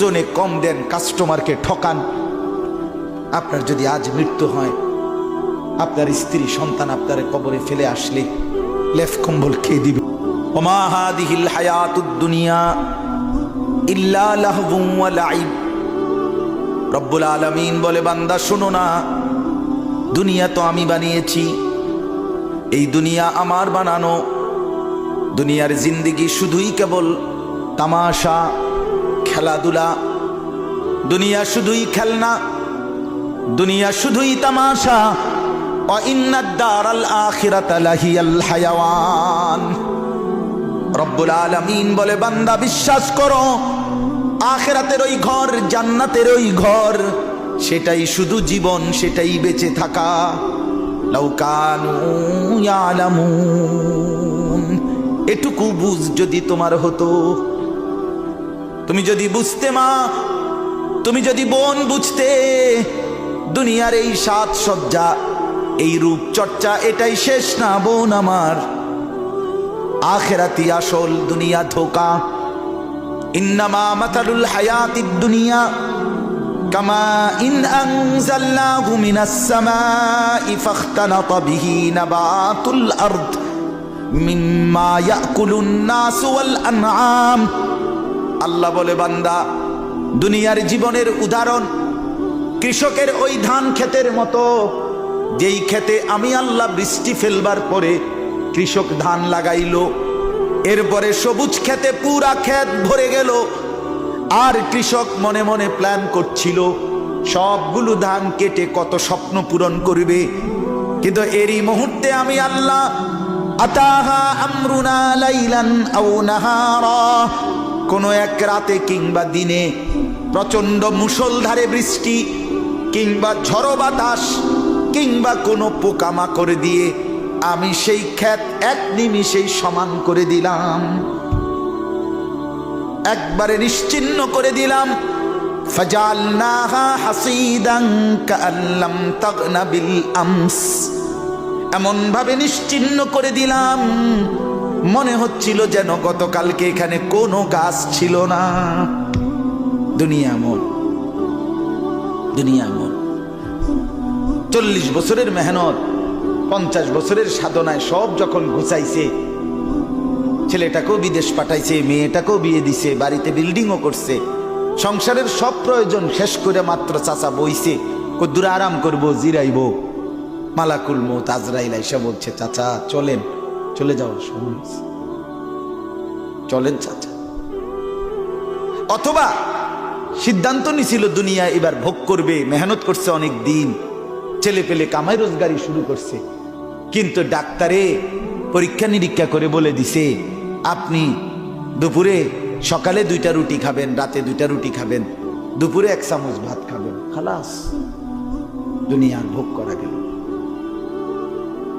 ওজনে কম দেন কাস্টমারকে ঠকান। আপনার যদি আজ মৃত্যু হয়, আপনার স্ত্রী, সন্তান আপনার কবরে ফেলে আসলে, লেফ কম্বল খেয়ে দিবে। ওমা হাদিহিল হায়াতুদ দুনিয়া ইল্লা লাহবুম ওয়া লাইব। রব্বুল আলামিন বলে, বান্দা, শোনো না। দুনিয়া তো আমি বানিয়েছি। এই দুনিয়া আমার বানানো। দুনিয়ার জিন্দিগি শুধুই কেবল তামাশা খেলাধুলা। দুনিয়া শুধুই খেলনা, দুনিয়া শুধুই তামাশা। রব্বুল আলমিন বলে, বান্দা, বিশ্বাস করো, আখেরাতের ওই ঘর, জান্নাতের ওই ঘর, সেটাই শুধু জীবন, সেটাই বেঁচে থাকা। ইয়ালামুন। এটুকু বুঝ যদি তোমার হতো তুমি যদি বুঝতে মা, তুমি যদি বোন বুঝতে, দুনিয়ার এই সাত সজ্জা এই রূপ চর্চা এটাই শেষ না বোন আমার। আখেরাতি আসল দুনিয়া ধোকা। ইন্নামা মাতালুল হায়াতিদ দুনিয়া, কামা ইন আনজালনাহু মিনাস সামাই ফাখতালাতা বিহি নাবাতুল আরদ। মিম্মা ইয়াকুলুন নাস ওয়াল আনআম। আল্লাহ বলে, বান্দা, দুনিয়ার জীবনের উদাহরণ কৃষকের ওই ধান ক্ষেতের মতো। যেই ক্ষেতে আমি আল্লাহ বৃষ্টি ফেলবার পরে কৃষক ধান লাগাইল, এরপরে সবুজ ক্ষেতে পুরা ক্ষেত ভরে গেল, আর কৃষক মনে মনে প্ল্যান করছিল, সবগুলো ধান কেটে কত স্বপ্ন পূরণ করবে। কিন্তু এরই মুহূর্তে আমি আল্লাহ, আতাহা আমরুনা লাইলান আও নাহারা কোনো এক রাতে কিংবা দিনে প্রচণ্ড মুষলধারে বৃষ্টি কিংবা ঝড়ো বাতাস কিংবা কোনো পোকামাকড় দিয়ে আমি সেই ক্ষেত এক নিমিষেই সমান করে দিলাম। একবারে নিশ্চিন্ন করে দিলাম। এমন ভাবে নিশ্চিন্ন করে দিলাম মনে হচ্ছিল যেন গতকালকে এখানে কোনো গাছ ছিল না। দুনিয়া মন দুনিয়া মন চল্লিশ বছরের মেহনত, পঞ্চাশ বছরের সাধনায় সব যখন ঘুচাইছে ছেলেটাকেও বিদেশ পাঠাইছে, মেয়েটাকেও বিয়ে দিছে, বাড়িতে বিল্ডিংও করছে, সংসারের সব প্রয়োজন শেষ করে মাত্র চাচা বইছে, কদ্দুর আরাম করব, জিরাইব। মালাকুল মো তাজরাইল এসে বলছে, চাচা, চলেন। চলে যাও সময় চলেন চাচা। অথবা সিদ্ধান্ত নিছিল দুনিয়া এবার ভোগ করবে, মেহনত করছে অনেক দিন, ছেলে পেলে কামাই রোজগারি শুরু করছে। কিন্তু ডাক্তারে পরীক্ষা নিরীক্ষা করে বলে দিছে, আপনি দুপুরে সকালে দুইটা রুটি খাবেন, রাতে দুইটা রুটি খাবেন, দুপুরে এক চামচ ভাত খাবেন। খালাস দুনিয়ার ভোগ করা গেল